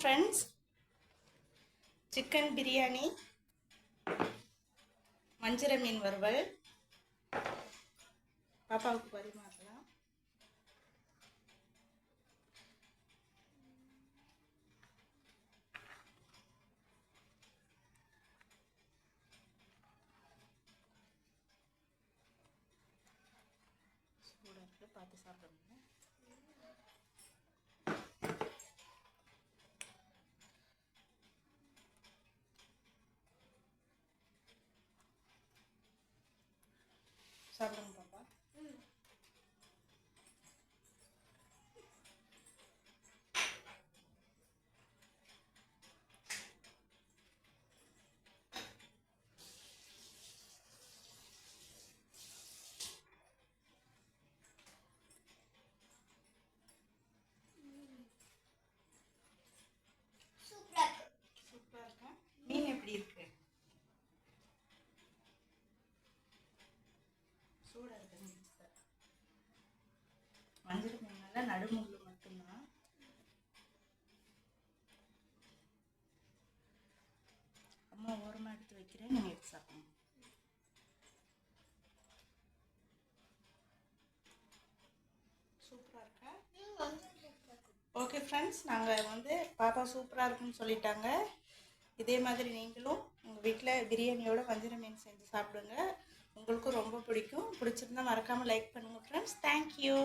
Friends chicken biryani வஞ்சிர மீன் வறுவல். பாப்பாவுக்கு பரிமாறலாம் சூடாக பார்த்து சாப்பிடுங்க சாப்பிடுங்க சூடாக இருக்கு மீன் மஞ்சள் மீனால நடுமுள்ளு மட்டும்தான். அம்மா ஓரமாக எடுத்து வைக்கிறேன் நீங்கள் எடுத்து சாப்பிடுங்க. சூப்பராக இருக்கா? ஓகே ஃப்ரெண்ட்ஸ் நாங்கள் வந்து பாப்பா சூப்பராக இருக்குன்னு சொல்லிட்டாங்க. இதே மாதிரி நீங்களும் உங்கள் வீட்டில் பிரியாணியோட வஞ்சிர மீன் செஞ்சு சாப்பிடுங்க. உங்களுக்கும் ரொம்ப பிடிக்கும். பிடிச்சிருந்தா மறக்காமல் லைக் பண்ணுங்கள் ஃப்ரெண்ட்ஸ் தேங்க்யூ